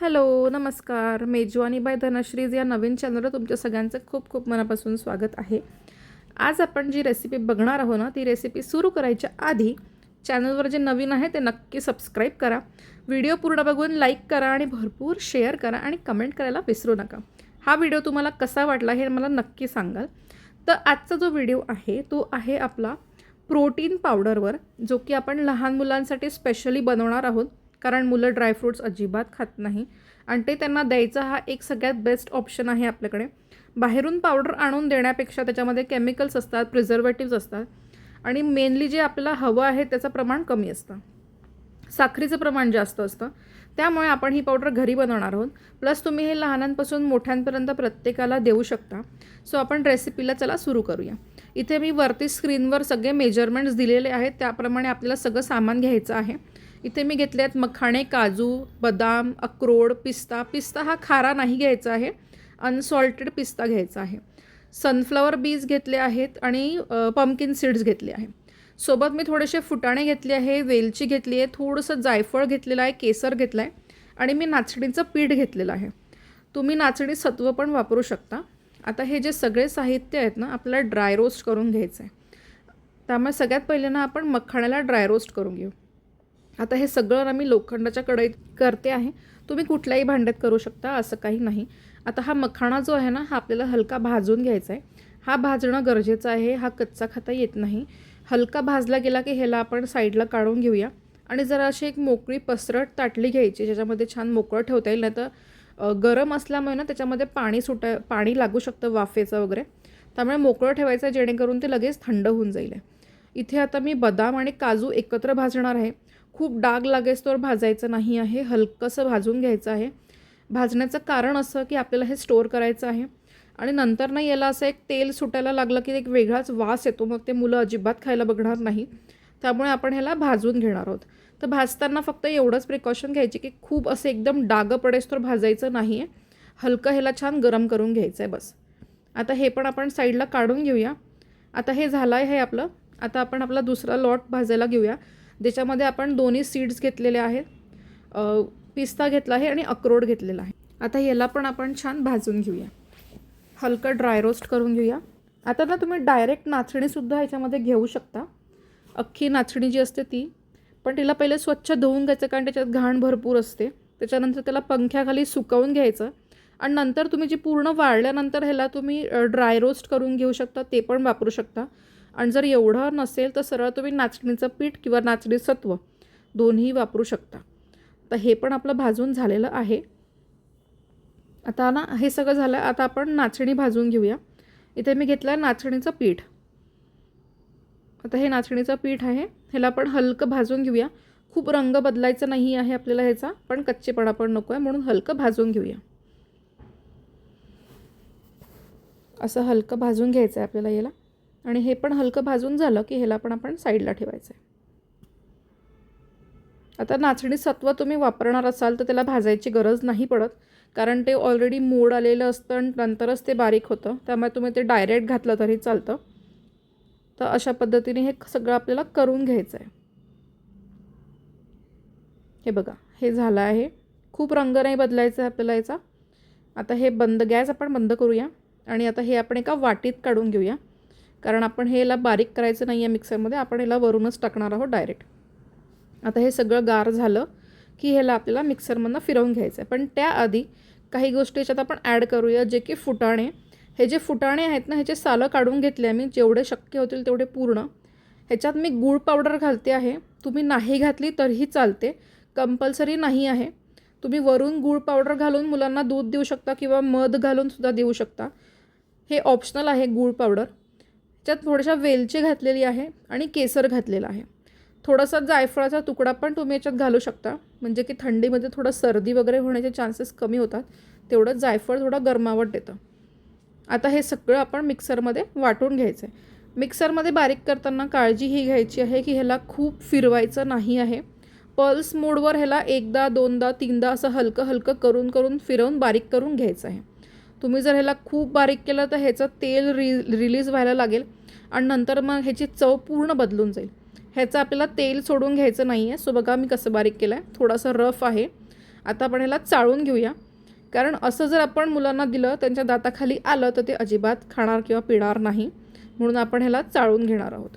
Hello नमस्कार. मेजवानी bye धनश्रीज या नवीन चॅनलला तुमच्या सगळ्यांचं खूप खूप मनापासून स्वागत आहे. आज आपण जी रेसिपी बघणार आहोत ना ती रेसिपी सुरू करायच्या आधी चॅनलवर जे नवीन आहे ते नक्की सबस्क्राईब करा. व्हिडिओ पूर्ण बघून लाईक करा आणि भरपूर शेअर करा आणि कमेंट करायला विसरू नका. हा व्हिडिओ तुम्हाला कसा वाटला हे मला नक्की सांगाल. तर आजचा जो व्हिडिओ आहे तो आहे आपला प्रोटीन पावडरवर जो की आपण लहान मुलांसाठी स्पेशली बनवणार आहोत. कारण मुलं ड्रायफ्रूट्स अजिबात खात नाही. आणि ते त्यांना द्यायचा हा एक सगळ्यात बेस्ट ऑप्शन आहे आपल्याकडे. बाहेरून पावडर आणून देण्यापेक्षा त्याच्यामध्ये केमिकल्स असतात प्रिझर्वेटिव्ज असतात. आणि मेनली जे आपल्याला हवं आहे त्याचं प्रमाण कमी असतं. साखरेचं प्रमाण जास्त असतं. त्यामुळे आपण ही पावडर घरी बनवणार आहोत. प्लस तुम्ही हे लहानांपासून मोठ्यांपर्यंत प्रत्येकाला देऊ शकता. सो आपण रेसिपीला चला सुरू करूया. इथे मी वरती स्क्रीनवर सगळे मेजरमेंट्स दिलेले आहेत. त्याप्रमाणे आपल्याला सगळं सामान घ्यायचं आहे. इथे मी घेतले आहेत मखाणे काजू बदाम अक्रोड पिस्ता. पिस्ता हा खारा नाही घ्यायचा आहे. अनसॉल्टेड पिस्ता घ्यायचा आहे. सनफ्लॉवर बीज घेतले आहेत आणि पम्किन सीड्स घेतले आहे. सोबत मी थोडेसे फुटाणे घेतले आहे वेलची घेतली आहे थोडंसं जायफळ घेतलेलं आहे केसर घेतलं आहे आणि मी नाचणीचं पीठ घेतलेलं आहे. तुम्ही नाचणी सत्व पण वापरू शकता. आता हे जे सगळे साहित्य आहेत ना आपल्याला ड्राय रोस्ट करून घ्यायचं आहे त्यामुळे सगळ्यात पहिले ना आपण मखाण्याला ड्राय रोस्ट करून घेऊ. आता हे सगळं आम्ही लोखंडाच्या कढईत करते आहे. तुम्ही कुठल्याही भांड्यात करू शकता असं काही नाही. आता हा मखाणा जो आहे ना हा आपल्याला हलका भाजून घ्यायचा आहे. हा भाजणं गरजेचं आहे हा कच्चा खाता येत नाही. हलका भाजला गेला की ह्याला आपण साईडला काढून घेऊया. आणि जरा अशी एक मोकळी पसरट ताटली घ्यायची ज्याच्यामध्ये छान मोकळं ठेवता येईल. नाही तर गरम असल्यामुळे ना त्याच्यामध्ये पाणी सुटा पाणी लागू शकतं वाफेचं वगैरे. त्यामुळे मोकळं ठेवायचं जेणेकरून ते लगेच थंड होऊन जाईल. इथे आता मी बदाम आणि काजू एकत्र भाजणार आहे. खूप डाग लागेस तर भाजायचं नाही आहे हलकंसं भाजून घ्यायचं आहे. भाजण्याचं कारण असं की आपल्याला हे स्टोअर करायचं आहे. आणि नंतर ना याला असं एक तेल सुटायला लागलं की एक वेगळाच वास येतो मग ते मुलं अजिबात खायला बघणार नाही. त्यामुळे आपण ह्याला भाजून घेणार आहोत. तर भाजताना फक्त एवढंच प्रिकॉशन घ्यायचे की खूप असं एकदम डागं पडेस तर भाजायचं नाही. आहे हलकं ह्याला छान गरम करून घ्यायचं आहे बस. आता हे पण आपण साईडला काढून घेऊया. आता हे झालं आहे हे आपलं. आता आपण आपला दुसरा लॉट भाजायला घेऊया. ज्याच्यामध्ये आपण दोन्ही सीड्स घेतलेले आहेत. पिस्ता घेतला आहे आणि अक्रोड घेतलेला आहे. आता याला पण आपण छान भाजून घेऊया. हलकं ड्राय रोस्ट करून घेऊया. आता ना तुम्ही डायरेक्ट नाचणीसुद्धा ह्याच्यामध्ये घेऊ शकता. अख्खी नाचणी जी असते ती. पण तिला पहिले स्वच्छ धुवून घ्यायचं कारण त्याच्यात घाण भरपूर असते. त्याच्यानंतर त्याला पंख्याखाली सुकवून घ्यायचं. आणि नंतर तुम्ही जी पूर्ण वाळल्यानंतर ह्याला तुम्ही ड्राय रोस्ट करून घेऊ शकता. ते पण वापरू शकता. आणि जर एवढं नसेल तर सरळ तुम्ही नाचणीचं पीठ किंवा नाचणी सत्व दोन्ही वापरू शकता. तर हे पण आपलं भाजून झालेलं आहे. आता ना हे सगळं झालं आता आपण नाचणी भाजून घेऊया. इथे मी घेतलं आहे नाचणीचं पीठ. आता हे नाचणीचं पीठ आहे. ह्याला आपण हलकं भाजून घेऊया. खूप रंग बदलायचा नाही आहे आपल्याला ह्याचा पण कच्चेपणा पण नको आहे म्हणून हलकं भाजून घेऊया. असं हलकं भाजून घ्यायचं आहे आपल्याला याला. आणि हे पण हलकं भाजून झालं की ह्याला पण आपण साईडला ठेवायचं आहे आता नाचणी सत्व तुम्ही वापरणार असाल तर त्याला भाजायची गरज नाही पडत कारण ते ऑलरेडी मोड आलेलं असतं आणि नंतरच ते बारीक होतं त्यामुळे तुम्ही ते डायरेक्ट घातलं तरी चालतं. तर अशा पद्धतीने हे सगळं आपल्याला करून घ्यायचं आहे हे बघा हे झालं आहे. खूप रंग नाही बदलायचा आहे आपल्याला याचा. आता हे बंद गॅस आपण बंद करूया आणि आता हे आपण एका वाटीत काढून घेऊया. कारण आपण हे याला बारीक करायचं नाही आहे मिक्सरमध्ये आपण याला वरूनच टाकणार आहोत डायरेक्ट आता हे सगळं गार झालं की ह्याला आपल्याला मिक्सरमधनं फिरवून घ्यायचं आहे पण त्याआधी काही गोष्टी याच्यात आपण ॲड करूया जे की फुटाणे. हे जे फुटाणे आहेत ना ह्याचे सालं काढून घेतले आहे मी जेवढे शक्य होतील तेवढे पूर्ण. ह्याच्यात मी गूळ पावडर घालते आहे. तुम्ही नाही घातली तरीही चालते. कंपल्सरी नाही आहे. तुम्ही वरून गूळ पावडर घालून मुलांना दूध देऊ शकता किंवा मध घालून सुद्धा देऊ शकता. हे ऑप्शनल आहे गूळ पावडर. ह्याच्यात थोड्याशा वेलची घातलेली आहे आणि केसर घातलेला आहे. थोडासा जायफळाचा तुकडा पण तुम्ही याच्यात घालू शकता. म्हणजे की थंडीमध्ये थोडं सर्दी वगैरे होण्याचे चान्सेस कमी होतात. तेवढं जायफळ थोडं गरमावट देतं. आता हे सगळं आपण मिक्सरमध्ये वाटून घ्यायचं आहे मिक्सरमध्ये बारीक करताना काळजी ही घ्यायची आहे की ह्याला खूप फिरवायचं नाही आहे. पल्स मोडवर ह्याला एकदा दोनदा तीनदा असं हलकं हलकं करून करून फिरवून बारीक करून घ्यायचं आहे. तुम्ही जर ह्याला खूप बारीक केलं तर ह्याचं तेल रि रिलीज व्हायला लागेल आणि नंतर मग ह्याची चव पूर्ण बदलून जाईल. ह्याचं आपल्याला तेल सोडून घ्यायचं नाही आहे सो बघा मी कसं बारीक केलं आहे थोडासा रफ आहे. आता आपण ह्याला चाळून घेऊया. कारण असं जर आपण मुलांना दिलं त्यांच्या दाताखाली आलं तर ते अजिबात खाणार किंवा पिणार नाही. म्हणून आपण ह्याला चाळून घेणार आहोत.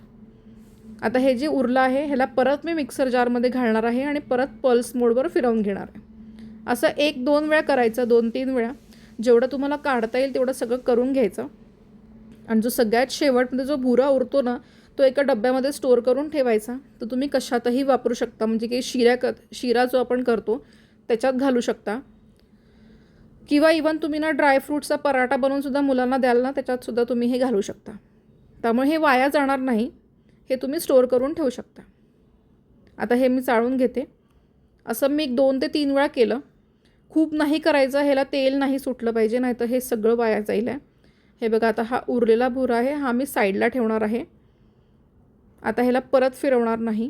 आता हे जे उरलं आहे ह्याला परत मी मिक्सर जारमध्ये घालणार आहे आणि परत पल्स मोडवर फिरवून घेणार आहे. असं एक दोन वेळा करायचं दोन तीन वेळा. जेवढं तुम्हाला काढता येईल तेवढं सगळं करून घ्यायचं. आणि जो सगळ्यात शेवटमध्ये जो भुरा उरतो ना तो एका डब्यामध्ये स्टोअर करून ठेवायचा. तर तुम्ही कशातही वापरू शकता. म्हणजे की शिऱ्या क शिरा जो आपण करतो त्याच्यात घालू शकता. किंवा इवन तुम्ही ना ड्रायफ्रूटचा पराठा बनवूनसुद्धा मुलांना द्याल ना त्याच्यातसुद्धा तुम्ही हे घालू शकता. त्यामुळे हे वाया जाणार नाही. हे तुम्ही स्टोअर करून ठेवू शकता. आता हे मी चाळून घेते. असं मी एक दोन ते तीन वेळा केलं. खूप नाही करायचं ह्याला तेल नाही सुटलं पाहिजे नाही तर हे सगळं वाया जाईल आहे. हे बघा आता हा उरलेला भुरा आहे हा मी साईडला ठेवणार आहे. आता ह्याला परत फिरवणार नाही.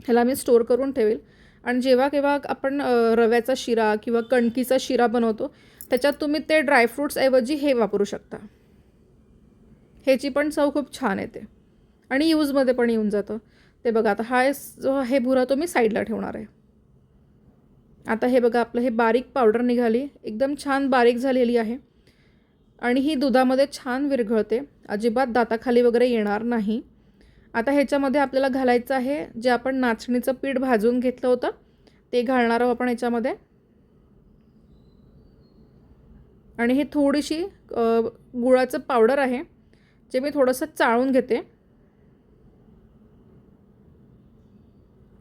ह्याला मी स्टोअर करून ठेवेल. आणि जेव्हा केव्हा आपण रव्याचा शिरा किंवा कणकीचा शिरा बनवतो त्याच्यात तुम्ही ते ड्रायफ्रूट्सऐवजी हे वापरू शकता. ह्याची पण चव खूप छान येते. आणि यूजमध्ये पण येऊन जातं. ते बघा आता हा जो हे भुरा तो मी साईडला ठेवणार आहे. आता हे बघा आपलं हे बारीक पावडर निघाली. एकदम छान बारीक झालेली आहे. आणि ही दुधामध्ये छान विरघळते. अजिबात दाताखाली वगैरे येणार नाही. आता ह्याच्यामध्ये आपल्याला घालायचं आहे जे आपण नाचणीचं पीठ भाजून घेतलं होतं. ते घालणार आहोत आपण याच्यामध्ये आणि हे थोडीशी गुळाचं पावडर आहे जे मी थोडंसं चाळून घेते.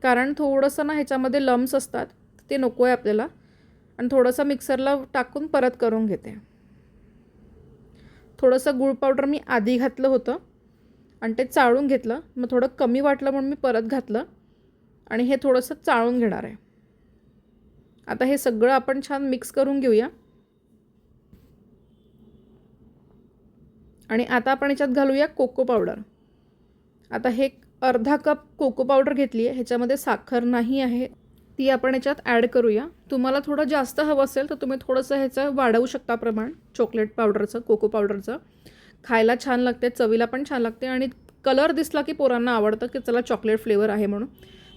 कारण थोडंसं ना ह्याच्यामध्ये लम्स असतात. ते नको आहे आपल्याला. आणि थोडंसं मिक्सरला टाकून परत करून घेते. थोडंसं गुळ पावडर मी आधी घातलं होतं. आणि ते चाळून घेतलं. मग थोडं कमी वाटलं म्हणून मी परत घातलं. आणि हे थोडंसं चाळून घेणार आहे. आता हे सगळं आपण छान मिक्स करून घेऊया. आणि आता आपण याच्यात घालूया कोको पावडर. आता हे अर्धा कप कोको पावडर घेतली आहे. ह्याच्यामध्ये साखर नाही आहे. ती आपण याच्यात ॲड करूया. तुम्हाला थोडं जास्त हवं असेल तर तुम्ही थोडंसं ह्याचं वाढवू शकता प्रमाण. चॉकलेट पावडरचं कोको पावडरचं खायला छान लागते चवीला पण छान लागते आणि कलर दिसला की पोरांना आवडतं की चला चॉकलेट फ्लेवर आहे म्हणून.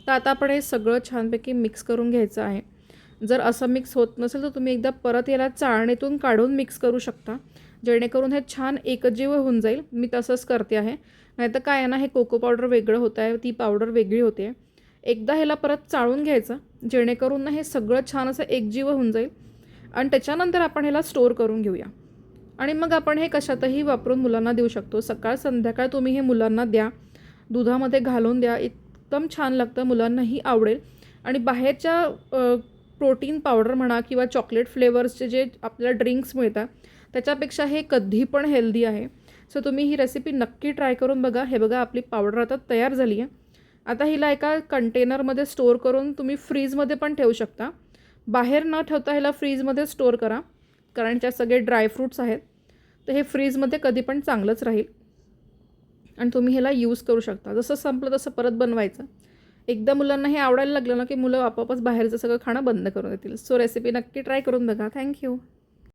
तर आता आपण हे सगळं छानपैकी मिक्स करून घ्यायचं आहे. जर असं मिक्स होत नसेल तर तुम्ही एकदा परत याला चाळणीतून काढून मिक्स करू शकता. जेणेकरून हे छान एकजीव होऊन जाईल. मी तसंच करते आहे. नाहीतर काय आहे ना हे कोको पावडर वेगळं होतं आहे ती पावडर वेगळी होते. एकदा ह्याला परत चाळून घ्यायचं जेणेकरून ना हे सगळं छान असं एकजीव होऊन जाईल. आणि त्याच्यानंतर आपण ह्याला स्टोअर करून घेऊया. आणि मग आपण हे कशातही वापरून मुलांना देऊ शकतो. सकाळ संध्याकाळ तुम्ही हे मुलांना द्या. दुधामध्ये घालून द्या. एकदम छान लागतं. मुलांनाही आवडेल. आणि बाहेरच्या प्रोटीन पावडर म्हणा किंवा चॉकलेट फ्लेवर्सचे जे आपल्याला ड्रिंक्स मिळतात त्याच्यापेक्षा हे कधी पण हेल्दी आहे. सो तुम्ही ही रेसिपी नक्की ट्राय करून बघा. हे बघा आपली पावडर आता तयार झाली आहे आता हिला एका कंटेनरमध्ये स्टोअर करून तुम्ही फ्रीजमध्ये पण ठेवू शकता. बाहेर न ठेवता ह्याला फ्रीजमध्ये स्टोअर करा कारण त्यात सगळे ड्रायफ्रूट्स आहेत. तर हे फ्रीजमध्ये कधी पण चांगलंच राहील. आणि तुम्ही ह्याला यूज करू शकता. जसं संपलं तसं परत बनवायचं. एकदा मुलांना हे आवडायला लागलं ना की मुलं आपोआपच बाहेरचं सगळं खाणं बंद करून देतील. सो रेसिपी नक्की ट्राय करून बघा. थँक्यू